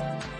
ร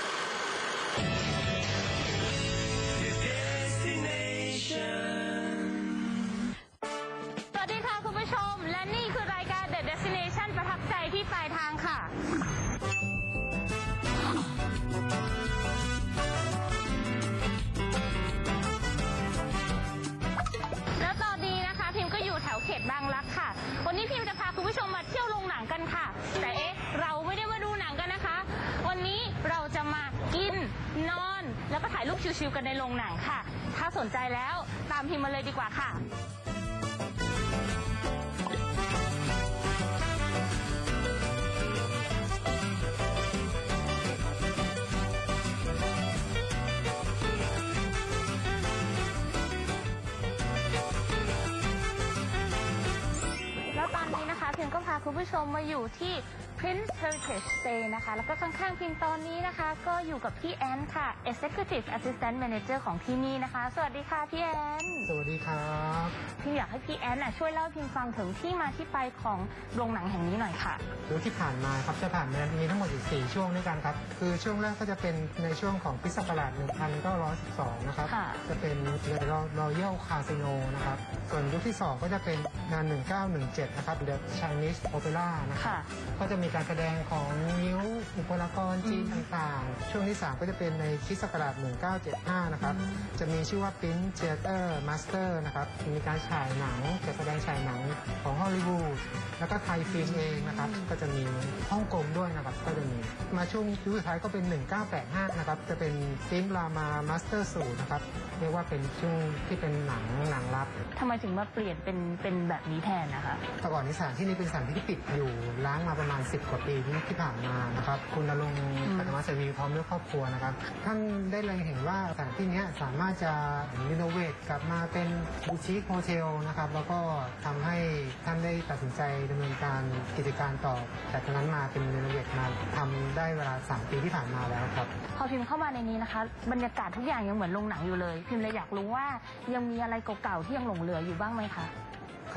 ชิวๆกันในโรงหนังค่ะ ถ้าสนใจแล้วตามพิมมาเลยดีกว่าค่ะ แล้วตอนนี้นะคะพิมก็พาคุณผู้ชมมาอยู่ที่ Prince Heritage Stay นะคะ แล้วก็ข้างๆพิมตอนนี้นะคะ ก็อยู่กับพี่แอนค่ะ Executive Assistant Manager ของที่นี่นะคะ สวัสดีค่ะพี่แอน สวัสดีครับ พิมอยากให้พี่แอนน่ะช่วยเล่าให้พิมฟังถึงที่มาที่ไปของโรงหนังแห่งนี้หน่อยค่ะดูที่ผ่านมาครับจะผ่านมามีทั้งหมดอยู่4ช่วงด้วยกันครับ คือช่วงแรกก็จะเป็นในช่วงของพิศกราช1912 นะครับ ค่ะ จะเป็น The Royal Casino นะครับ ส่วนยุคที่ 2 ก็จะเป็นงาน 1917 นะครับ The Chinese Opera นะครับ ค่ะ ก็จะมีการแสดงของนิ้วอุปกรณ์จีนต่างๆ ช่วงที่ 3 ก็จะเป็นในคริสต์ศักราช1975 นะครับ จะมีชื่อว่า Prince Theater Master นะครับ มีการฉายหนังจัดแสดงฉายหนังของฮอลลีวูดแล้วก็ไทยฟิล์มเองนะครับก็จะมีฮ่องกงด้วยนะครับก็จะมีมาช่วงยุคสุดท้ายก็เป็น 1985 นะครับจะเป็นฟิล์มรามามาสเตอร์สูนะครับเรียกว่าเป็นช่วงที่เป็นหนังหนังลับทำไมถึงมาเปลี่ยนเป็นเป็นแบบนี้แทนนะคะแต่ก่อนนี้สถานที่นี้เป็นสถานที่ที่ปิดอยู่ล้างมาประมาณ 10 กว่าปีที่ที่ผ่านมานะครับคุณนรงค์อืมปฐมเสวีพร้อมด้วยครอบครัวนะครับท่านได้เลยเห็นว่าสถานที่เนี้ยสามารถจะรีโนเวทกลับมาเป็นบูชิคโฮเทลนะครับ แล้วก็ทำให้ท่านได้ตัดสินใจดำเนินการกิจการต่อ จากนั้นมาเป็นรีโนเวทมาทำได้เวลา 3 ปีที่ผ่านมาแล้วครับ พอพิมพ์เข้ามาในนี้นะคะ บรรยากาศทุกอย่างยังเหมือนโรงหนังอยู่เลย พิมพ์เลยอยากรู้ว่ายังมีอะไรเก่าๆที่ยังหลงเหลืออยู่บ้างไหมคะ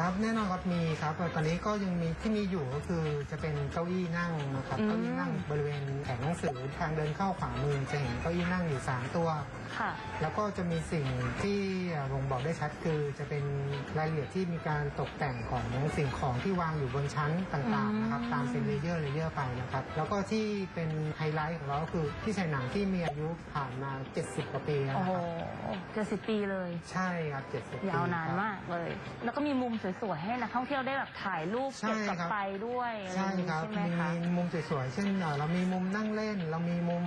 ครับแน่นอนครับมีครับตอนนี้ก็ยังมีที่มีอยู่ก็คือจะเป็นเก้าอี้นั่งนะครับอืมเก้าอี้นั่งบริเวณแผงหนังสือทางเดินเข้าขวามือจะเห็นเก้าอี้นั่งอยู่ 3 ตัว ค่ะ แล้วก็จะมีสิ่งที่บ่งบอกได้ชัดคือจะเป็นรายละเอียดที่มีการตกแต่งของสิ่งของที่วางอยู่บนชั้นต่างๆนะครับอืมตามเป็นเลเยอร์เลเยอร์ไปนะครับแล้วก็ที่เป็นไฮไลท์ของเราก็คือที่ใช้หนังที่มีอายุผ่านมา 70 กว่าปีแล้วโอ้นะโหครับเจ็ดสิบปีเลย ใช่ครับ 70ปียาวนานครับ มากเลย แล้วก็มีมุมสวยๆ ให้นักท่องเที่ยวได้แบบถ่ายรูปใช่เก็บกลับครับ ไปด้วยอะไรอใช่ย่างนี้ครับ ใช่ไหมมีคะมุมสวยๆ เช่นเอ่อเรามีมุมนั่งเล่น เรามีมุม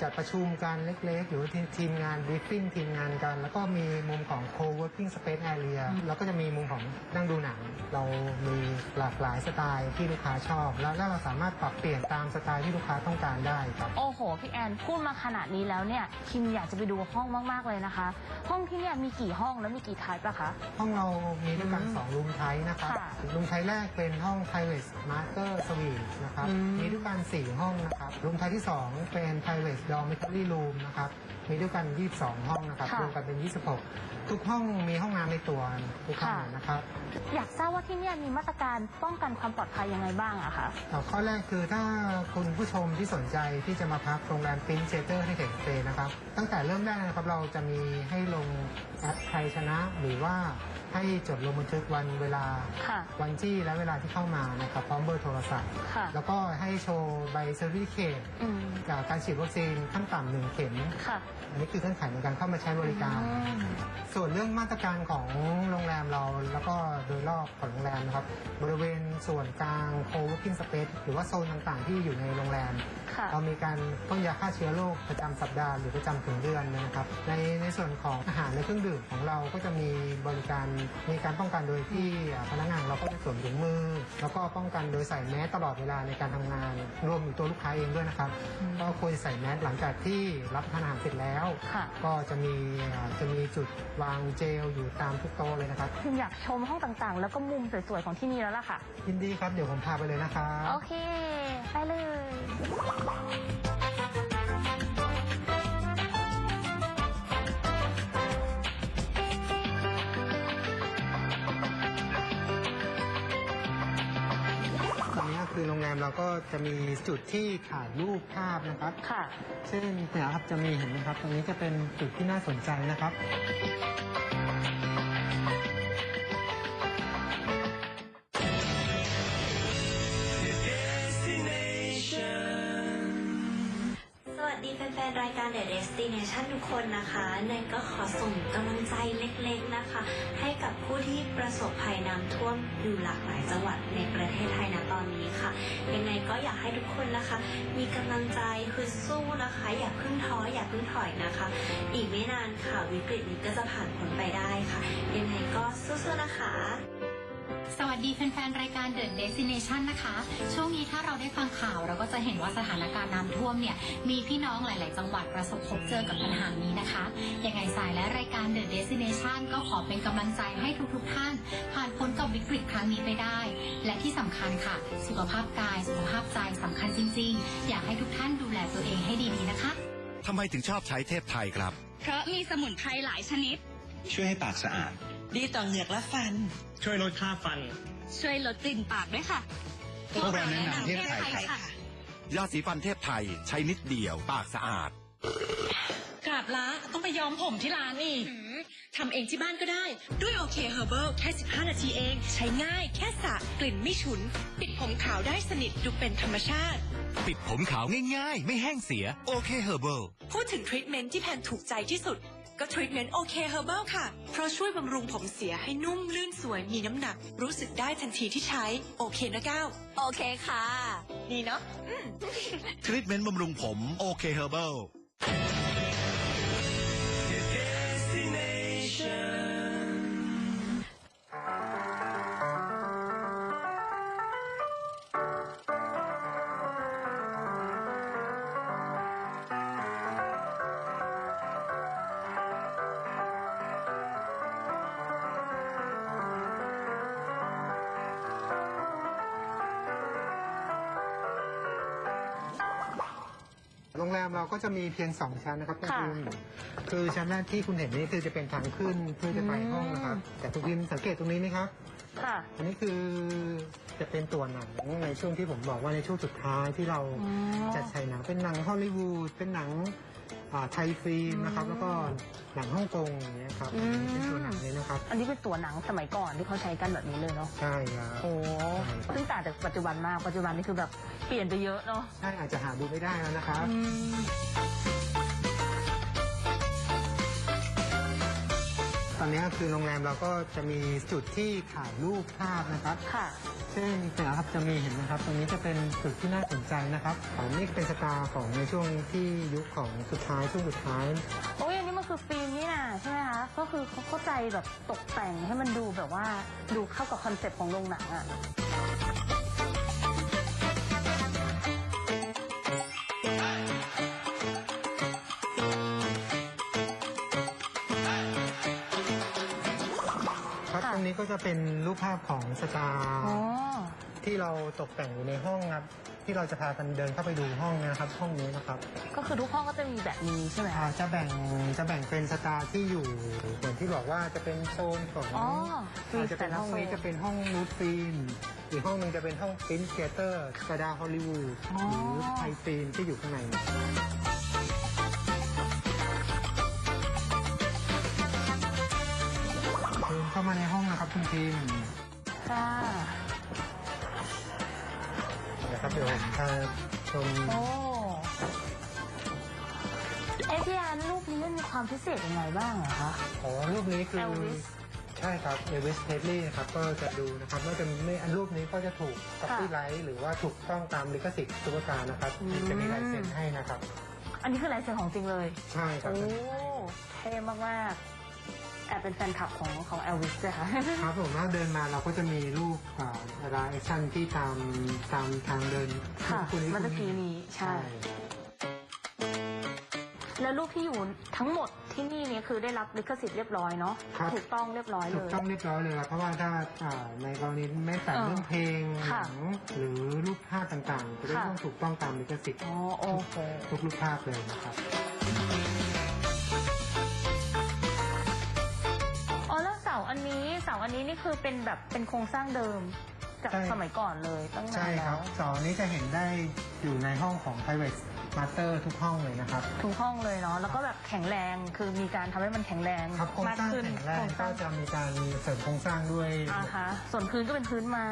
จัดประชุมกันเล็กๆ หรือว่าทีมทีมงานบ r ีฟ i ิ g ทีมงานกัน แล้วก็มีมุมของ co-working space area แล้วก็จะมีมุมของนั่งดูหนัง เรามีหลากหลายสไตล์ที่ลูกค้าชอบแล้วแล้วเราสามารถปรับเปลี่ยนตามสไตล์ที่ลูกค้าต้องการได้ครับ โอ้โห พี่แอนพูดมาขนาดนี้แล้วเนี่ยคิมอยากจะไปดูห้องมากๆเลยนะคะ ห้องที่เนี่ยมีกี่ห้องแล้วมีกี่ไทป์อะคะ ห้องเรามีด้วยกันอืม2รูมไทป์นะครับค่ะรูมไทป์แรกเป็นห้อง private master suite นะครับ อืม มีด้วยกัน4ห้องนะครับ รูมไทป์ที่ 2 เป็น private dormitory room นะครับมีด้วยกัน 22 ห้องนะครับรวมกันเป็น 26 ทุกห้องมีห้องน้ำในตัวทุกห้องนะครับอยากทราบว่าที่เนี่ยมีมาตรการป้องกันความปลอดภัยยังไงบ้างอะคะอ่าข้อแรกคือถ้าคุณผู้ชมที่สนใจที่จะมาพักโรงแรมปินเชเตอร์ให้เข็งเตนะครับตั้งแต่เริ่มแรกนะครับเราจะมีให้ลงแอปไทยชนะ หรือว่า ให้จดลงบันทึกวันเวลา ค่ะ วันที่และเวลาที่เข้ามานะครับพร้อมเบอร์โทรศัพท์ ค่ะแล้วก็ให้โชว์ใบเซอร์ i ิเคตอืมจากการฉีดวัคซีนขั้นต่ำหนึ่งเข็ม ค่ะอันนี้คือเงื่อนไขในการเข้ามาใช้บริการ อืม ส่วนเรื่องมาตรการของโรงแรมเรา แล้วก็โดยรอบของโรงแรมนะครับ บริเวณส่วนกลาง co-working space หรือว่าโซนต่างๆ ที่อยู่ในโรงแรม ค่ะเรามีการพ่นยาฆ่าเชื้อโรคประจำสัปดาห์หรือประจำถึงเดือนนะครับ ในในส่วนของอาหารและเครื่องดื่มของเราก็จะมีบริการมีการป้องกันโดยที่อ่าพนักงานเราก็จะสวมถุงมือ แล้วก็ป้องกันโดยใส่แมสตลอดเวลาในการทำงาน รวมถึงตัวลูกค้าเองด้วยนะครับก็ควรใส่แมสหลังจากที่รับทานอาหารเสร็จแล้ว ค่ะ ก็จะมีอ่าจะมีจุดวางเจลอยู่ตามทุกโต๊ะเลยนะครับ พิมอยากชมห้องต่างๆ แล้วก็มุมสวยๆของที่นี่แล้วล่ะค่ะ ยินดีครับเดี๋ยวผมพาไปเลยนะครับ โอเค ไปเลยตอนนี้ก็คือโรงแรมเราก็จะมีจุดที่ถ่ายรูปภาพนะครับ ค่ะเช่นเนี่ยครับจะมีเห็นไหมครับ ตรงนี้จะเป็นจุดที่น่าสนใจนะครับ นๆรายการ The Destination ทุกคนนะคะเนยก็ขอส่งกำลังใจเล็กๆนะคะ ให้กับผู้ที่ประสบภัยน้ำท่วมอยู่หลากหลายจังหวัดในประเทศไทยนะตอนนี้ค่ะ ยังไงก็อยากให้ทุกคนนะคะ มีกำลังใจคือสู้นะคะ อย่าเพิ่งท้ออย่าเพิ่งถอยนะคะ อีกไม่นานค่ะวิกฤตนี้ก็จะผ่านพ้นไปได้ค่ะ ยังไงก็สู้ๆนะคะ สวัสดีแฟนๆ รายการ The Destination นะคะ ช่วงนี้ถ้าเราได้ฟังข่าวเราก็จะเห็นว่าสถานการณ์น้ำท่วมเนี่ย มีพี่น้องหลาย ๆ จังหวัดประสบพบเจอกับปัญหานี้นะคะ ยังไงสายและรายการ The Destination ก็ขอเป็นกำลังใจให้ทุก ๆ ท่าน ผ่านพ้นกับวิกฤตครั้งนี้ไปได้ และที่สำคัญค่ะ สุขภาพกายสุขภาพใจสำคัญจริง ๆ อยากให้ทุกท่านดูแลตัวเองให้ดี ๆ นะคะทำไมถึงชอบใช้เทพไทยครับ เพราะมีสมุนไพรหลายชนิด ช่วยให้ปากสะอาด ดีต่อเหงือกและฟัน ช่วยลดค่าฟัน ช่วยลดกลิ่นปากด้วยค่ะ พวกเราแนะนำเทพไทยค่ะยาสีฟันเทพไทยใช้นิดเดียวปากสะอาด กราบละต้องไปย้อมผมที่ร้านอีกทำเองที่บ้านก็ได้ ด้วยโอเคเฮอร์เบิลแค่ 15 นาทีเอง ใช้ง่าย แค่สระกลิ่นไม่ฉุน ปิดผมขาวได้สนิทดูเป็นธรรมชาติ ปิดผมขาวง่าย ๆ ไม่แห้งเสียโอเคเฮอร์เบิลพูดถึงทรีทเมนต์ที่แพนถูกใจที่สุด ก็ทรีทเมนต์โอเคเฮอร์เบิลค่ะ เพราะช่วยบำรุงผมเสียให้นุ่มลื่นสวยมีน้ำหนัก รู้สึกได้ทันทีที่ใช้ โอเคนะก้าวโอเคค่ะ ดีเนาะ ทรีทเมนต์บำรุงผมโอเคเฮอร์เบิล มเราก็จะมีเพียง 2 ชั้นนะครับคุณค่ะพิมคือชั้นแรกที่คุณเห็นนี่คือจะเป็นทางขึ้นเพื่อจะไปห้องนะครับ แต่คุณพิมสังเกตตรงนี้ไหมครับ ค่ะ อันนี้คือจะเป็นตัวหนังในช่วงที่ผมบอกว่าในช่วงสุดท้ายที่เราอ๋อจัดฉายหนังเป็นหนังฮอลลีวูดเป็นหนังอ่าไทยฟิล์มนะครับ แล้วก็หนังฮ่องกงอย่างเงี้ย ครับอืม เป็นตัวหนังเลยนะครับ อันนี้เป็นตัวหนังสมัยก่อนที่เขาใช้กันแบบนี้เลยเนาะ ใช่ครับโอ้ซึ่งต่างจากปัจจุบันมาก ปัจจุบันนี่คือแบบเปลี่ยนไปเยอะเนาะ ใช่อาจจะหาดูไม่ได้แล้วนะครับ อืม อนนี้คือโรงแรมเราก็จะมีจุดที่ถ่ายรูปภาพนะครับ ค่ะเช่นเนี่ยครับจะมีเห็นนะครับ ตรงนี้จะเป็นจุดที่น่าสนใจนะครับของนี่เป็นสตาร์ของในช่วงที่ยุคของสุดท้ายช่วงสุดท้ายโอ้ยอันนี้มันคือฟิล์มนี่นะใช่ไหมคะ ก็คือเขาเข้าใจแบบตกแต่งให้มันดูแบบว่าดูเข้ากับคอนเซ็ปต์ของโรงหนังอะ นี้ก็จะเป็นรูปภาพของสตาร์อ๋อ ที่เราตกแต่งอยู่ในห้องครับที่เราจะพากันเดินเข้าไปดูห้องนะครับ ห้องนี้นะครับก็คือทุกห้องก็จะมีแบบนี้ใช่ไหมอ่าคะ จะแบ่งจะแบ่งเป็นสตาร์ที่อยู่เหมือนที่บอกว่าจะเป็นโซนของอ๋ออาจจะเป็นห้องนี้จะเป็นห้องนูดฟิล์มอีกห้องหนึงจะเป็นห้องฟินเทเตอร์กระดาฮอลลีวูดหรือไทยฟิล์มที่อยู่ข้างใน เดินเข้ามาในห้องนะครับคุณ พิมพ์ค่ะนะครับเดี๋ยวผมพาชมโอ้เอะพี่แอนรูปนี้มันมีความพิเศษยังไงบ้างเหรอคะ อ๋อรูปนี้คือ Elvis ใช่ครับเอวิสเทสลี่ครับก็จะดูนะครับว่าจะไม่อันรูปนี้ก็จะถูก c o ป y ไ g h t หรือว่าถูกต้องตามลิขสิทธิ์ตุ๊กตานะครับอืม จะมีลายเซ็นให้นะครับ อันนี้คือลายเซ็นของจริงเลย ใช่ครับโอ้เท่มากแอบเป็นแฟนคลับของของเอลวิสด้วยค่ะ ครับผมถ้าเดินมาเราก็จะมีรูปอ่าดาราแอคชั่นที่ตามตามทางเดินค่ะณเมื่อตะกี้นี้ใช่ใช่ แล้วรูปที่อยู่ทั้งหมดที่นี่เนี่ยคือได้รับลิขสิทธิ์เรียบร้อยเนาะครับ ถูกต้องเรียบร้อยถูเลกย ต้องเรียบร้อยเลยครับเพราะว่าถ้าอ่าในกรณีแม้แต่เออเรื่องเพลงหค่ะนังหรือรูปภาพต่างๆจะได้ค่ะ ต้องถูกต้องตามลิขสิทธิ์อ๋อโอเค ทุกรูปภาพเลยนะครับ อันนี้นี่คือเป็นแบบเป็นโครงสร้างเดิมจากใช่ สมัยก่อนเลยตั้งนาใช่นคแล้รับวเสาร์นี้จะเห็นได้อยู่ในห้องของ private master ทุกห้องเลยนะครับ ทุกห้องเลยเนาะแล้วก็แบบแข็งแรงคือมีการทำให้มันแข็งแรงครับโครงมากสร้างขึ้นแข็งแรโคงรงสก็ร้างจะมีการเสริมโครงสร้างด้วย อ่าฮะส่วนพื้นก็เป็นพื้นไม้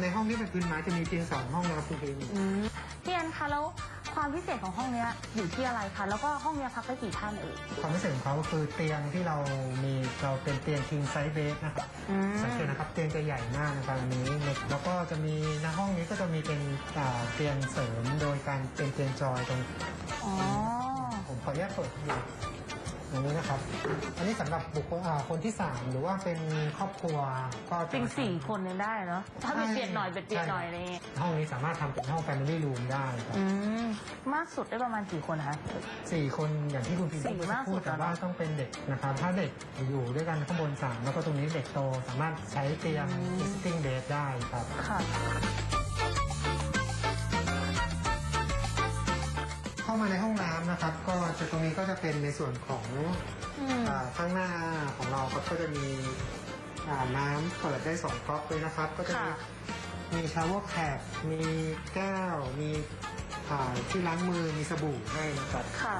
ในห้องที่เป็นพื้นไม้จะมีเพียงสองห้องนะครับคุณพิม อืมพี่แอนคะแล้ว ความพิเศษของห้องเนี้ยอยู่ที่อะไรคะ แล้วก็ห้องเนี้ยพักได้กี่ท่านเอ่ย ความพิเศษของเขาก็คือเตียงที่เรามีเราเป็นเตียง king size bed นะครับอืม สังเกตนะครับเตียงจะใหญ่มากนะครับอันนี้แล้วก็จะมีในห้องนี้ก็จะมีเป็นอ่าเตียงเสริมโดยการเป็นเตียงจอยตรงอ๋อ ผมขออนุญาตเปิดดู อย่างนี้นะครับ อันนี้สำหรับบุคคลอ่าคนที่สามหรือว่าเป็นครอบครัวก็จะจริงสี่คนยังได้เนาะถ้าเบียดเบียดหน่อยเบียดเบียดหน่อยอะไรเงี้ยห้องนี้สามารถทำเป็นห้อง family room ได้ครับอืมมากสุดได้ประมาณกี่คนคะ สี่คนอย่างที่คุณพิมพ์สี่พูดมากสุพูดดแต่แล้วว่าเนอะ ต้องเป็นเด็กนะครับ ถ้าเด็กอยู่ด้วยกันข้างบนสามแล้วก็ตรงนี้เด็กโตสามารถใช้เตียง existing bed ได้ครับ ค่ะามาในห้องน้ำนะครับ ก็จะตรงนี้ก็จะเป็นในส่วนของอืมอ่าข้างหน้าของเราครับก็จะมีอ่าน้ำเปิดได้สองก๊อกเลยนะครับ ก็จะมีค่ะ มีชาวเวอร์แคปมีแก้ว มีอ่าที่ล้างมือมีสบู่ให้นะครับ ค่ะ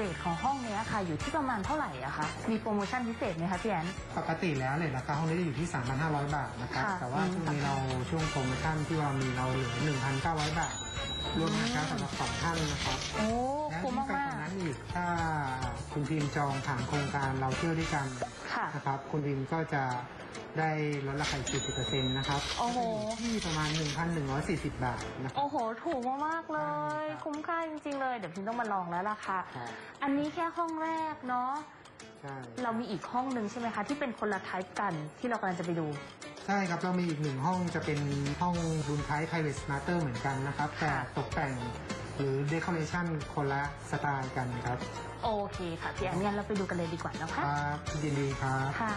รทของห้องเนี้ยค่ะ อยู่ที่ประมาณเท่าไหร่อะคะ มีโปรโมชั่นพิเศษไหมคะพี่แอน ปกติแล้วเลยราคาห้องนี้จะอยู่ที่ 3,500 บาทนะครับ ค่ะแต่ว่าช่วงนี้เราช่วงโปรโมชั่นที่เรามีเราเหลือ 1,900 บาทรวมราคาสำหรับสองท่านนะครับ โอ้และ คุ้มที่ไปมากกว่านั้นอีกถ้าคุณพิมพ์จองผ่านโครงการเราเที่ยวด้วยกันๆค่ะ นะครับ คุณพิมพ์ก็จะได้ลดราคาอีก40%นะครับโอ้โห ที่ประมาณ 1,140 บาทนะครับ โอ้โห ถูกมากๆเลยคุ้มค่าจริงๆเลย เดี๋ยวพิมต้องมาลองแล้วล่ะค่ะ ครับอันนี้แค่ห้องแรกเนาะ ใช่ เรามีอีกห้องหนึ่งใช่ไหมคะ ที่เป็นคนละไทป์กันที่เรากำลังจะไปดู ใช่ครับ เรามีอีกหนึ่งห้องจะเป็นห้องรุนไทป์ private master เหมือนกันนะครับ แต่ค่ะ ตกแต่ง หรือ decoration คนละสไตล์กันครับโอเคค่ะพี่แอนงั้นเราไปดูกันเลยดีกว่านะคคะรับยินดีครับ ค่ะ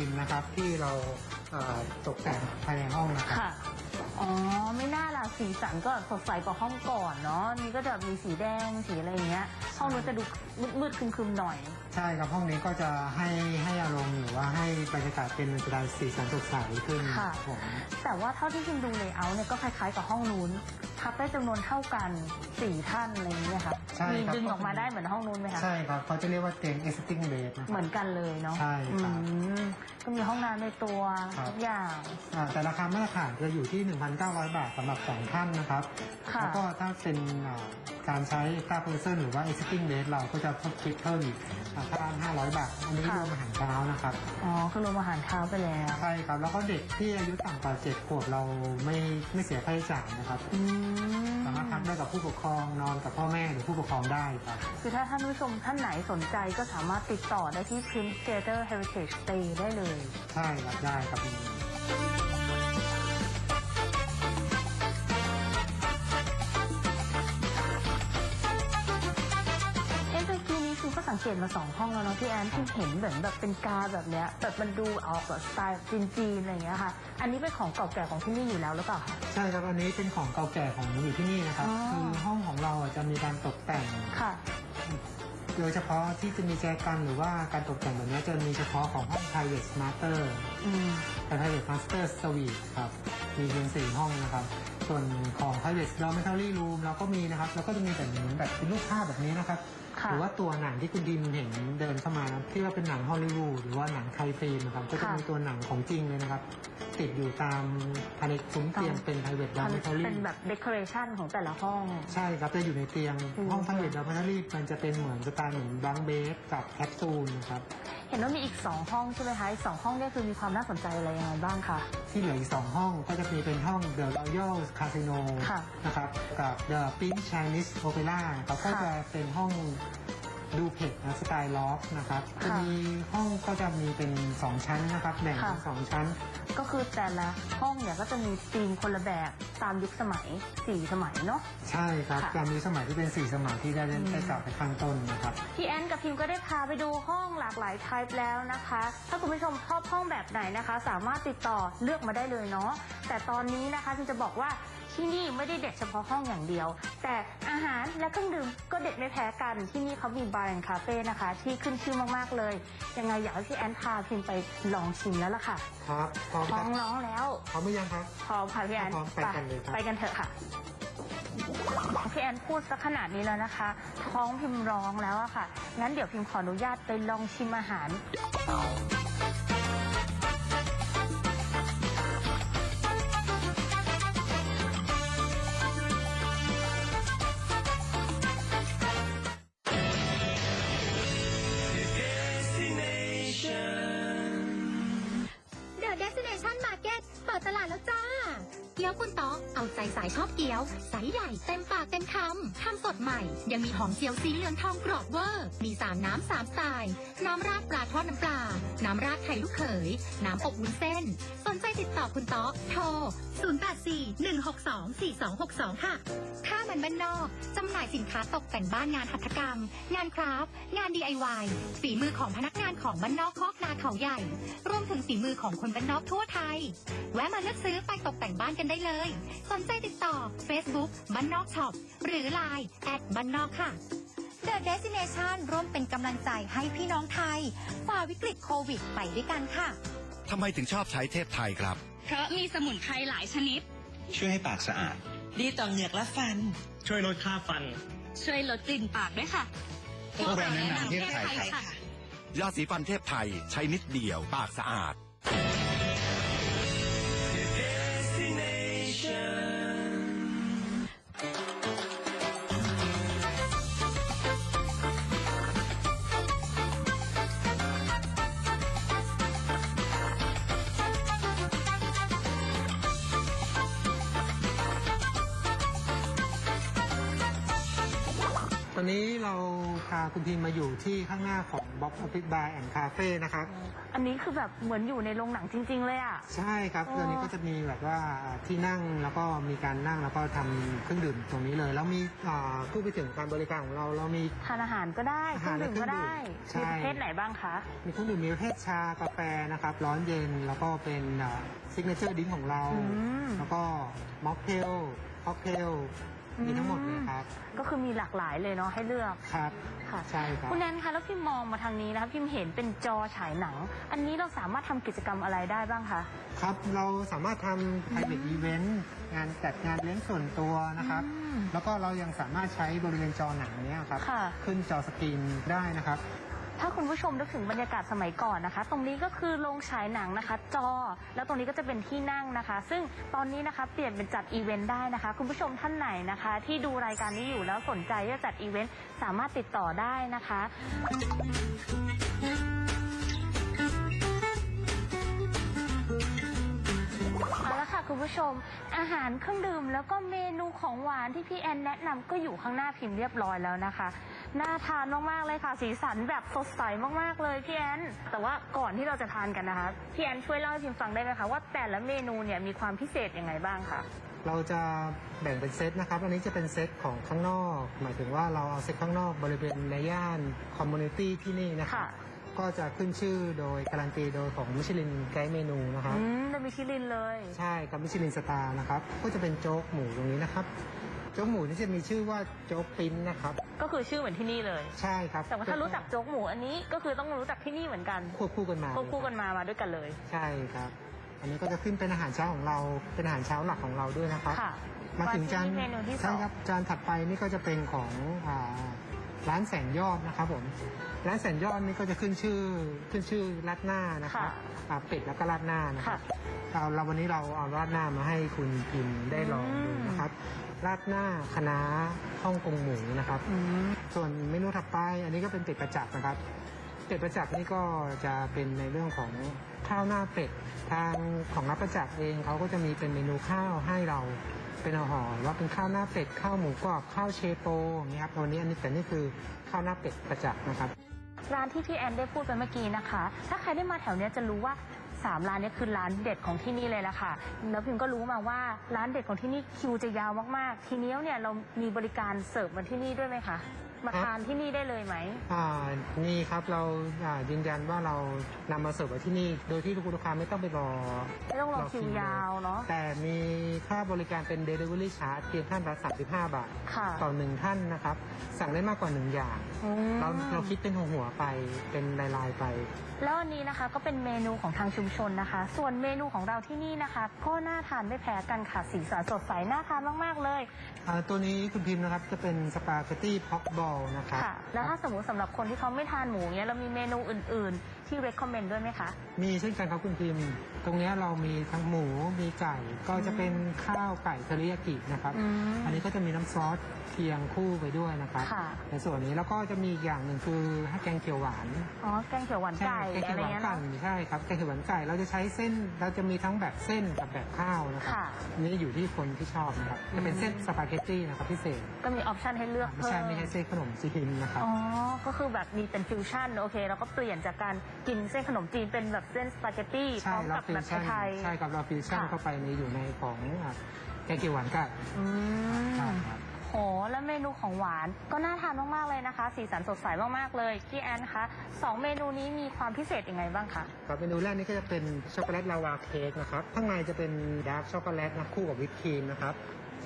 ยุคนูตธีมนะครับที่เราเอ่อตกแต่งภายในห้องนะครับ ค่ะ อ๋อ ไม่น่าล่ะ สีสันก็สดใสกว่าห้องก่อนเนาะ นี่ก็จะมีสีแดง สีอะไรอย่างเงี้ยห้องนู้นจะดูมืดๆครึมๆหน่อย ใช่ครับห้องนี้ก็จะให้ให้อารมณ์หรือว่าให้บรรยากาศเป็นสไตล์สีสันสดใสขึ้นค่ะ ผมแต่ว่าเท่าที่พิมดูเลเยอร์เนี่ยก็คล้ายๆกับห้องนู้นพักได้จำนวนเท่ากันสี่ท่านอะไรอย่างเงี้ยค่ะใช่มีครับดึงออกมาได้เหมือนห้องนู้นไหมคะใช่ครับเขาจะเรียกว่าเตียง existing bed นะคเหรับมือนกันเลยเนาะใช่ครับอืมก็มีห้องน้ำในตัวครับ ทุกอย่าง อ่าแต่ราคามาตรฐานจะอยู่ที่ 1,900 บาทสำหรับสองท่านนะครับ ค่ะ แล้วก็ถ้าเป็นอ่าการใช้ค่า person หรือว่า existing bed เราก็จะเพิ่มคิดเพิ่มอีกอ่าค่า500 บาท อันนี้รวมอาหารเช้านะครับ อ๋อคือรวมอาหารเช้าไปแล้ว ใช่ครับ แล้วก็เด็กที่อายุต่ำกว่า7ขวบเราไม่ไม่เสียค่าใช้จ่ายนะครับ อืมสามารถพักได้กับผู้ปกครองนอนกับพ่อแม่หรือผู้ปกครองได้ครับ คือถ้าท่านผู้ชมท่านไหนสนใจก็สามารถติดต่อได้ที่ Prince Theater Heritage Stay ได้เลย ใช่ครับได้ครับ สังเกตมาสองห้องแล้วเนาะพี่แอนที่เห็นเหมือนแบบเป็นกาแบบเนี้ยแบบมันดูออกแบบสไตล์จีนๆอะไรอย่างเงี้ยค่ะ อันนี้เป็นของเก่าแก่ของที่นี่อยู่แล้วหรือเปล่าคะ ใช่ครับ อันนี้เป็นของเก่าแก่ของอยู่ที่นี่นะครับ อ๋อ คือห้องของเราอะจะมีการตกแต่ง ค่ะ โดยเฉพาะที่จะมีแจกันหรือว่าการตกแต่งแบบนี้จะมีเฉพาะของห้อง private master อืม แต่ private master suite ครับ มีเพียงสี่ห้องนะครับ ส่วนของ private dormitory room เราก็มีนะครับ แล้วก็จะมีแต่เหมือนแบบเป็นรูปภาพแบบนี้นะครับค่ะ หรือว่าตัวหนังที่คุณดิมเห็นเดินเข้ามานะที่ว่าเป็นหนังฮอลลีวูดหรือว่าหนังไทยฟิล์มนะครับก็จะค่ะมีตัวหนังของจริงเลยนะครับ ติดอยู่ตามภายในซุ้มเตียงเป็น private ทำ dormitory เป็นแบบเดคอเรชันของแต่ละห้อง ใช่ครับจะอยู่ในเตียงอืมห้อง private dormitory มันจะเป็นเหมือนสไตล์เหมือนบังเบสกับแคปซูลนะครับ เห็นว่ามีอีก 2 ห้องใช่ไหมคะอีกสองห้องเนี่ยคือมีความน่าสนใจอะไรยังไงบ้างคะ ที่เหลืออีกสองห้องก็จะมีเป็นห้อง The Royal Casino ค่ะนะครับกับ The Pink Chinese Opera นะครับก็ค่ะ จะเป็นห้อง ดูเพจนะสไตล์ล็อกนะครับค่ะจะมีห้องก็จะมีเป็น 2 ชั้นนะครับแบ่งเป็นค่ะ สองชั้น ก็คือแต่ละห้องเนี่ยก็จะมีธีมคนละแบบตามยุคสมัยสี่สมัยเนาะ ใช่ครับค่ะจะมีสมัยที่เป็น4สมัยที่ได้อืม ได้กล่าวไปข้างต้นนะครับ พี่แอนกับพิมก็ได้พาไปดูห้องหลากหลายไทป์แล้วนะคะ ถ้าคุณผู้ชมชอบห้องแบบไหนนะคะ สามารถติดต่อเลือกมาได้เลยเนาะ แต่ตอนนี้นะคะพิมจะบอกว่า ที่นี่ไม่ได้เด็ดเฉพาะห้องอย่างเดียว แต่อาหารและเครื่องดื่มก็เด็ดไม่แพ้กัน ที่นี่เขามีบาร์แอนด์คาเฟ่นะคะ ที่ขึ้นชื่อมากๆเลย ยังไงอยากให้พี่แอนพาพิมไปลองชิมแล้วล่ะค่ะครับพร้อมท้คอรับงร้องแล้วพร้อมหรือยังครับ พร้อมค่ะพี่แอนพร้อมไปกันเลยครับ ไปกันเถอะค่ะพี่แอนพูดสักขนาดนี้แล้วนะคะ ท้องพิมพ์ร้องแล้วอะค่ะงั้นเดี๋ยวพิมพ์ขออนุญาตไปลองชิมอาหาร น้ำราดไข่ลูกเขย น้ำอบวุ้นเส้น สนใจติดต่อคุณต๊อกโทร 0841624262 ค่ะถ้ามันบ้านนอกจำหน่ายสินค้าตกแต่งบ้านงานหัตถกรรม งานคราฟงาน DIY ฝีมือของพนักงานของบ้านนอกคอกนาเขาใหญ่ รวมถึงฝีมือของคนบ้านนอกทั่วไทย แวะมาเลือกซื้อไปตกแต่งบ้านกันได้เลย สนใจติดต่อ Facebook บ้านนอกช็อปหรือ Line แอดบ้านนอกค่ะ The Destination ร่วมเป็นกำลังใจให้พี่น้องไทย ฝ่าวิกฤตโควิดไปด้วยกันค่ะ ทำไมถึงชอบใช้เทพไทยครับ เพราะมีสมุนไพรหลายชนิด ช่วยให้ปากสะอาด ดีต่อเหงือกและฟัน ช่วยลดค่าฟัน ช่วยลดกลิ่นปากด้วยค่ะพวกเราแนะนำเทพไทยครับค่ะ ยาสีฟันเทพไทยใช้นิดเดียวปากสะอาด อนนี้เราพาคุณทีมมาอยู่ที่ข้างหน้าของ Box Office Bar and Cafe นะครับ อันนี้คือแบบเหมือนอยู่ในโรงหนังจริง ๆ เลยอะใช่ครับอ๋อตัวนี้ก็จะมีแบบว่าที่นั่งแล้วก็มีการนั่งแล้วก็ทำเครื่องดื่มตรงนี้เลย แล้วมีอ่าผู้ไปถึงการบริการของเราเรามี ทานอาหารก็ได้เครื่องดื่มก็ได้ใช่มีประเภทไหนบ้างคะ มีเครื่องดื่มมีประเภทชากาแฟนะครับร้อนเย็นแล้วก็เป็นซิกเนเจอร์ดิ้งของเรา อืม แล้วก็ม็อกเทลค็อกเทล มีทั้งหมดเลยครับ ก็คือมีหลากหลายเลยเนาะให้เลือกครับค่ะใช่ครับคุณแนนคะแล้วพิมมองมาทางนี้นะคะพิมเห็นเป็นจอฉายหนัง อันนี้เราสามารถทำกิจกรรมอะไรได้บ้างคะ ครับเราสามารถทำ private event งานจัดงานเลี้ยงส่วนตัวนะครับ อืม แล้วก็เรายังสามารถใช้บริเวณจอหนังเนี้ยครับ ค่ะ ขึ้นจอสกรีนได้นะครับ ถ้าคุณผู้ชมนึกถึงบรรยากาศสมัยก่อนนะคะ ตรงนี้ก็คือโรงฉายหนังนะคะ จอ แล้วตรงนี้ก็จะเป็นที่นั่งนะคะ ซึ่งตอนนี้นะคะเปลี่ยนเป็นจัดอีเวนต์ได้นะคะ คุณผู้ชมท่านไหนนะคะ ที่ดูรายการนี้อยู่แล้วสนใจที่จะจัดอีเวนต์สามารถติดต่อได้นะคะ เอาละค่ะคุณผู้ชม อาหารเครื่องดื่มแล้วก็เมนูของหวานที่พี่แอนแนะนำก็อยู่ข้างหน้าพิมพ์เรียบร้อยแล้วนะคะ น่าทานมากๆเลยค่ะ สีสันแบบสดใสมากๆเลยพี่แอน แต่ว่าก่อนที่เราจะทานกันนะคะพี่แอนช่วยเล่าให้พิมฟังได้ไหมคะว่าแต่ละเมนูเนี่ยมีความพิเศษยังไงบ้างคะ เราจะแบ่งเป็นเซตนะครับ อันนี้จะเป็นเซตของข้างนอก หมายถึงว่าเราเอาเซตข้างนอกบริเวณในย่านคอมมูนิตี้ที่นี่นะครับ ค่ะ ก็จะขึ้นชื่อโดยการันตีโดยของมิชลินไกด์เมนูนะครับ อืมเดมิชิลินเลย ใช่ครับมิชลินสตาร์นะครับ ก็จะเป็นโจ๊กหมูตรงนี้นะครับ โจ๊กหมูนี่จะมีชื่อว่าโจ๊กปิ้นนะครับ ก็คือชื่อเหมือนที่นี่เลย ใช่ครับแต่ว่าถ้ารู้จักโจ๊กหมูอันนี้ก็คือต้องรู้จักที่นี่เหมือนกันควบคู่กันมาควบคู่กันมามาด้วยกันเลย ใช่ครับ อันนี้ก็จะขึ้นเป็นอาหารเช้าของเรา เป็นอาหารเช้าหลักของเราด้วยนะครับ ค่ะมาถึงจานที่เมนูที่สใช่องครับจานถัดไปนี่ก็จะเป็นของอ่า ร้านแสนยอดนะครับผมร้านแสนยอดนี่ก็จะขึ้นชื่อขึ้นชื่อราดหน้านะครับค่ะอ่าเป็ดแล้วก็ราดหน้านะคค่ะรับเอาเราวันนี้เราเอาราดหน้ามาให้คุณพิมได้ลองดูนะครับราดหน้าคะน้าฮ่องกงหมูนะครับ อืม ส่วนเมนูถัดไปอันนี้ก็เป็นเป็ดประจักษ์นะครับ เป็ดประจักษ์นี่ก็จะเป็นในเรื่องของข้าวหน้าเป็ดทางของรับประจักษ์เองเขาก็จะมีเป็นเมนูข้าวให้เรา เป็นอาหารว่าเป็นข้าวหน้าเป็ดข้าวหมูกรอบข้าวเชโปอย่างเงี้ยครับวันนี้อันนี้แต่นี่คือข้าวหน้าเป็ดประจักษ์นะครับ ร้านที่พี่แอนได้พูดไปเมื่อกี้นะคะ ถ้าใครได้มาแถวเนี้ยจะรู้ว่าสามร้านเนี้คือร้านเด็ดของที่นี่เลยละค่ะ แล้วพิมก็รู้มาว่าร้านเด็ดของที่นี่คิวจะยาวมากๆ ทีนี้เนี่ยเรามีบริการเสิร์ฟมาที่นี่ด้วยไหมคะ มาทานที่นี่ได้เลยไหมอ่านี่ครับเราอ่ายืนยันว่าเรานำมาเสิร์ฟไว้ที่นี่ โดยที่ลูกค้าไม่ต้องไปรอไม่ต้องรอคิวยาวเนาะ แต่มีค่าบริการเป็น Delivery Charge เพียงท่านละ35 บาท ค่ะต่อหนึ่งท่านนะครับ สั่งได้มากกว่าหนึ่งอย่าง อืมเราเราคิดเป็นหัวหัวๆไปเป็นลายๆไป แล้วอันนี้นะคะก็เป็นเมนูของทางชุมชนนะคะ ส่วนเมนูของเราที่นี่นะคะ ก็น่าทานไม่แพ้กันค่ะ สีสันสดใสน่าทานมากๆเลย อ่าตัวนี้คุณพิมพ์นะครับจะเป็นสปาเกตตี้พ็อกบอลนะครับ ค่ะ แล้วถ้าสมมติสำหรับคนที่เขาไม่ทานหมูเนี้ยเรามีเมนูอื่น ที่ recommend ด้วยไหมคะ มีเช่นกันครับคุณพิมพ์ ตรงเนี้ยเรามีทั้งหมูมีไก่ ก็จะเป็นข้าวไก่เทอริยากินะครับ อืมอันนี้ก็จะมีน้ำซอสเคียงคู่ไปด้วยนะครับค่ะ ในส่วนนี้แล้วก็จะมีอีกอย่างหนึ่งคือให้แกงเขียวหวานอ๋อแกงเขียวหวานใช่ไก่แกงอะเขียวไรหวานเงี้ยไก่เนาะใช่ครับแกงเขียวหวานไก่เราจะใช้เส้นเราจะมีทั้งแบบเส้นกับแบบข้าวนะครับค่ะ อันนี้อยู่ที่คนที่ชอบนะครับจะเป็นเส้นสปาเกตตี้นะครับพิเศษก็มีออปชันให้เลือกไม่เพิ่ใช่มไม่ใช่เส้นขนมจีนนะครับ อ๋อก็คือแบบมีเป็นฟิวชั่นโอเคเราก็เปลี่ยนจากการกินเส้นขนมจีนเป็นแบบเส้นสปาเกตตี้พใช่ร้อมเรากับฟิแบวบชั่นไทยใช่ครับเราฟิวชั่นค่ะเข้าไปในอยู่ในของอะแกงเขียวหวานไก่ๆอืมใช่ครับ โห แล้วเมนูของหวานก็น่าทานมาก ๆ เลยนะคะ สีสันสดใสมาก ๆ เลยพี่แอนคะสองเมนูนี้มีความพิเศษยังไงบ้างคะ ครับเมนูแรกนี่ก็จะเป็นช็อกโกแลตลาวาเค้กนะครับ ข้างในจะเป็นดาร์กช็อกโกแลตนะคู่กับวิปครีมนะครับ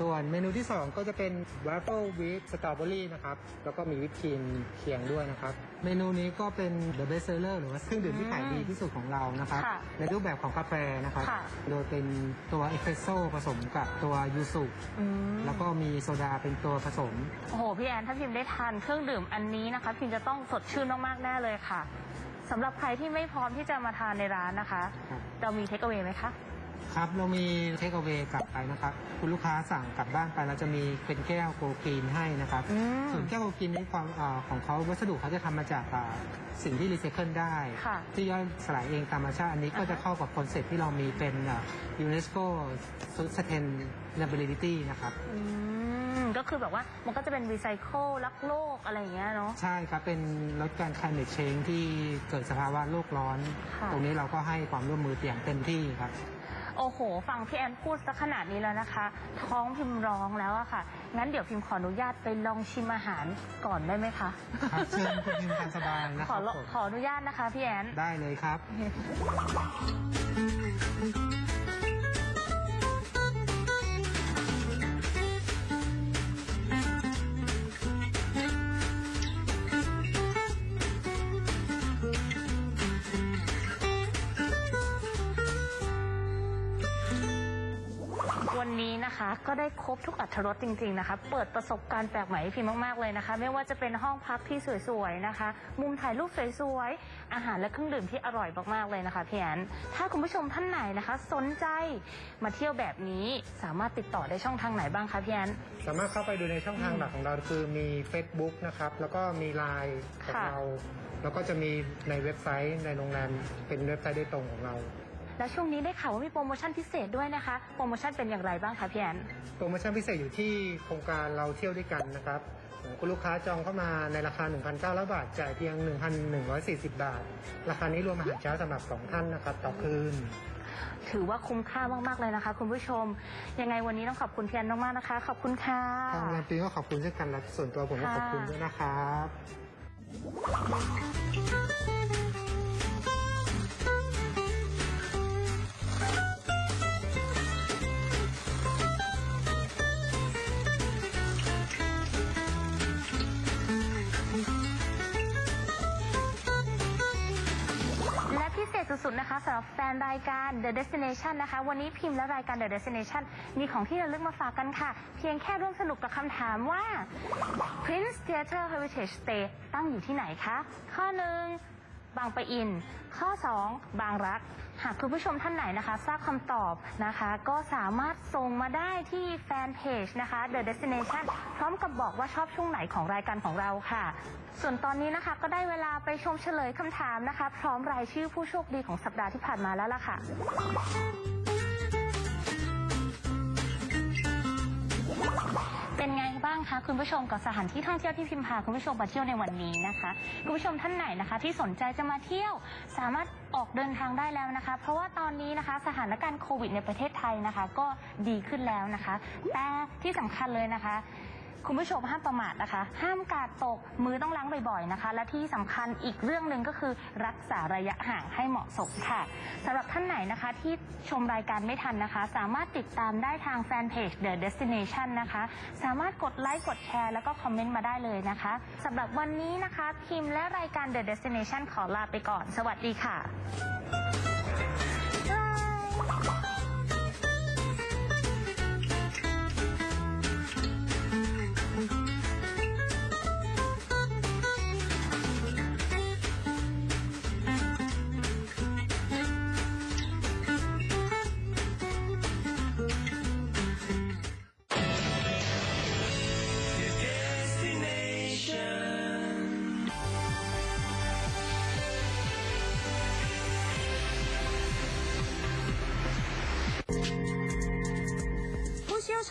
ส่วนเมนูที่ 2 ก็จะเป็นว a ฟเฟิลวิปสตรอเบอรี่นะครับ แล้วก็มีวิปครีมเคียงด้วยนะครับ เมนูนี้ก็เป็น The Best Seller หรือว่าเครื่องดื่มที่ขายดีที่สุดของเรานะครับ ค่ะในรูปแบบของกาแฟนะครับ ค่ะ โดยเป็นตัวเอสเปรสโซ่ผสมกับตัวยูสุอืมแล้วก็มีโซดาเป็นตัวผสม โอ้โห พี่แอนถ้าพิมได้ทานเครื่องดื่มอันนี้นะคะ พิมจะต้องสดชื่นมากๆแน่เลยค่ะสำหรับใครที่ไม่พร้อมที่จะมาทานในร้านนะคะ ครับ เรามีเทคเอา a y ไหมคะ ครับเรามีเทคเอา a y กลับไปนะครับ คุณลูกค้าสั่งกลับบ้านไปเราจะมีเป็นแก้วโกกีนให้นะครับ อืม ส่วนแก้วโกกีนนี้ความอาของเขาวัสดุเขาจะทำมาจากอ่าสิ่งที่รีไซเคิลได้ ค่ะที่ย่อยสลายเองตามธรรมชาติอันนี้ก็อ่าฮะ จะเข้ากับคอนเซ็ปต์ที่เรามีเป็นยูเนสโก sustainability นะครับ อืม ก็คือแบบว่ามันก็จะเป็นรีไซเคิลรักโลกอะไรอย่างเงี้ยเนาะ ใช่ครับ เป็นลดการ climate change ที่เกิดสภาวะโลกร้อน ค่ะ ตรงนี้เราก็ให้ความร่วมมืออย่างเต็มที่ครับ โอ้โห ฟังพี่แอนพูดสักขนาดนี้แล้วนะคะ ท้องพิมพ์ร้องแล้วอะค่ะ งั้นเดี๋ยวพิมพ์ขออนุญาตไปลองชิมอาหารก่อนได้ไหมคะครับเชิญคุณพิมพ์ทานสบายนะขคอรับลผมขออนุญาตนะคะพี่แอน ได้เลยครับ ก็ได้ครบทุกอัตรสจริงๆนะคะ เปิดประสบการณ์แปลกใหม่ให้พิมมากๆเลยนะคะ ไม่ว่าจะเป็นห้องพักที่สวยๆนะคะ มุมถ่ายรูปสวยๆ อาหารและเครื่องดื่มที่อร่อยมากๆเลยนะคะพี่แอนถ้าคุณผู้ชมท่านไหนนะคะ สนใจมาเที่ยวแบบนี้สามารถติดต่อได้ช่องทางไหนบ้างคะพี่แอนสามารถเข้าไปดูในช่องทางหลักของเราคือมี Facebook นะครับ แล้วก็มี Line ของค่ะ เรา แล้วก็จะมีในเว็บไซต์ในโรงแรมเป็นเว็บไซต์โดยตรงของเรา แล้วช่วงนี้ได้ข่าวว่ามีโปรโมชั่นพิเศษด้วยนะคะ โปรโมชั่นเป็นอย่างไรบ้างคะพี่แอนโปรโมชั่นพิเศษอยู่ที่โครงการเราเที่ยวด้วยกันนะครับคุณลูกค้าจองเข้ามาในราคา 1,900 บาท จ่ายเพียง 1,140 บาท ราคานี้รวมอาหารเช้าสำหรับ 2 ท่านนะครับต่อคืน ถือว่าคุ้มค่ามากๆเลยนะคะ คุณผู้ชม ยังไงวันนี้ต้องขอบคุณพี่แอนมากๆนะคะ ขอบคุณค่ะทางโรงแรมปีก็ขอบคุณเช่นกันและส่วนตัวผมก็ขอบคุณด้วยนะครับ สุดๆนะคะสำหรับแฟนรายการ The Destination นะคะ วันนี้พิมพ์และรายการ The Destination มีของที่ระลึกมาฝากกันค่ะ เพียงแค่ร่วมสนุกกับคำถามว่า Prince Theatre Heritage Stay ตั้งอยู่ที่ไหนคะ ข้อหนึ่ง บางปะอิน ข้อ 2 บางรัก หากคุณผู้ชมท่านไหนนะคะ ทราบคำตอบนะคะ ก็สามารถส่งมาได้ที่แฟนเพจนะคะ The Destination พร้อมกับบอกว่าชอบช่วงไหนของรายการของเราค่ะ ส่วนตอนนี้นะคะก็ได้เวลาไปชมเฉลยคำถามนะคะ พร้อมรายชื่อผู้โชคดีของสัปดาห์ที่ผ่านมาแล้วล่ะค่ะางคะคุณผู้ชมกับสถานที่ท่องเที่ยวที่พิมพาคุณผู้ชมมาเที่ยวในวันนี้นะคะคุณผู้ชมท่านไหนนะคะ ที่สนใจจะมาเที่ยวสามารถออกเดินทางได้แล้วนะคะ เพราะว่าตอนนี้นะคะ สถานการณ์โควิดในประเทศไทยนะคะ ก็ดีขึ้นแล้วนะคะ แต่ที่สำคัญเลยนะคะ คุณผู้ชมห้ามประมาทนะคะ ห้ามกาดตกมือต้องล้างบ่อยๆนะคะ และที่สำคัญอีกเรื่องหนึ่งก็คือรักษาระยะห่างให้เหมาะสมค่ะสำหรับท่านไหนนะคะที่ชมรายการไม่ทันนะคะ สามารถติดตามได้ทางแฟนเพจ The Destination นะคะ สามารถกดไลค์กดแชร์แล้วก็คอมเมนต์มาได้เลยนะคะสำหรับวันนี้นะคะพิมพ์และรายการ The Destination ขอลาไปก่อน สวัสดีค่ะผู้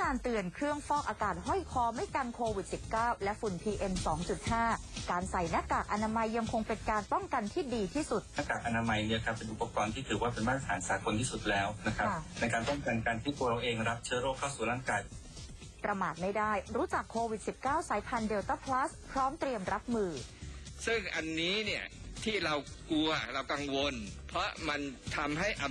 เชี่ยวชาญเตือนเครื่องฟอกอากาศห้อยคอไม่กันโควิด -19 และฝุ่น PM 2.5 การใส่หน้ากากอนามัยยังคงเป็นการป้องกันที่ดีที่สุด หน้ากากอนามัยเนี่ยครับเป็นอุปกรณ์ที่ถือว่าเป็นมาตรฐานสากลที่สุดแล้วนะครับ ค่ะ ในการป้องกันการที่ตัวเราเองรับเชื้อโรคเข้าสู่ร่างกาย ประมาทไม่ได้ รู้จักโควิด -19 สายพันธุ์เดลต้าพลัสพร้อมเตรียมรับมือ ซึ่งอันนี้เนี่ยที่เรากลัวเรากังวล เพราะมันทำให้